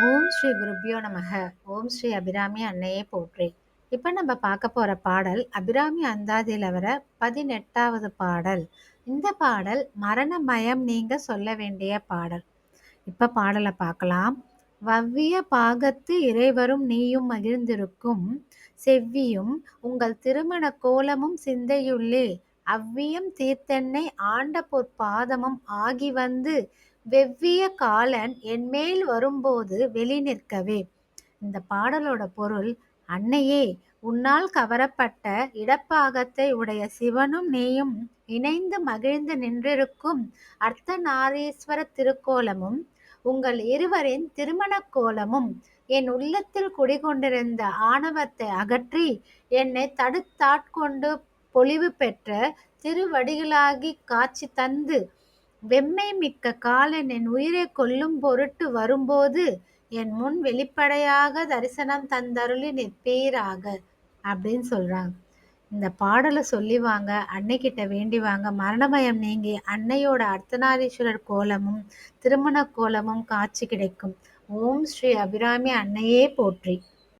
ஓம் ஸ்ரீ குருப்யோ நமக. ஓம் ஸ்ரீ அபிராமி அன்னையே போற்றி. இப்போ நம்ம பார்க்க போகிற பாடல் அபிராமி அந்தாதியில் வர பதினெட்டாவது பாடல். இந்த பாடல் மரண மயம் நீங்க சொல்ல வேண்டிய பாடல். இப்போ பாடலை பார்க்கலாம். வவ்விய பாகத்து இறைவரும் நீயும் மகிழ்ந்திருக்கும். செவ்வியும் உங்கள் திருமண கோலமும் சிந்தையுள்ளே. அவ்வியம் தீர்த்தென்னை ஆண்ட பொற்பாதமும் ஆகி வந்து வெவ்விய காலன் என்மேல் வரும்போது வெளி நிற்கவே. இந்த பாடலோட பொருள் அன்னையே உன்னால் கவரப்பட்ட இடப்பாகத்தை உடைய சிவனும் நீயும் இணைந்து மகிழ்ந்து நின்றிருக்கும் அர்த்தநாரீஸ்வர திருக்கோலமும் உங்கள் இருவரின் திருமண கோலமும் என் உள்ளத்தில் குடிகொண்டிருந்த ஆணவத்தை அகற்றி என்னை தடுத்தாட்கொண்டு பொலிவு பெற்ற திருவடிகளாகி காட்சி தந்து வெம்மை மிக்க காலன் என் உயிரை கொல்லும் பொருட்டு வரும்போது என் முன் வெளிப்படையாக தரிசனம் தந்தருளி நிற்பீராக அப்படின்னு சொல்கிறாங்க இந்த பாடலை சொல்லி வாங்க அன்னைக்கிட்ட வேண்டி வாங்க. மரணமயம் நீங்கி அன்னையோட அர்த்தநாரீஸ்வரர் கோலமும் திருமண கோலமும் காட்சி கிடைக்கும். ஓம் ஸ்ரீ அபிராமி அன்னையே போற்றி.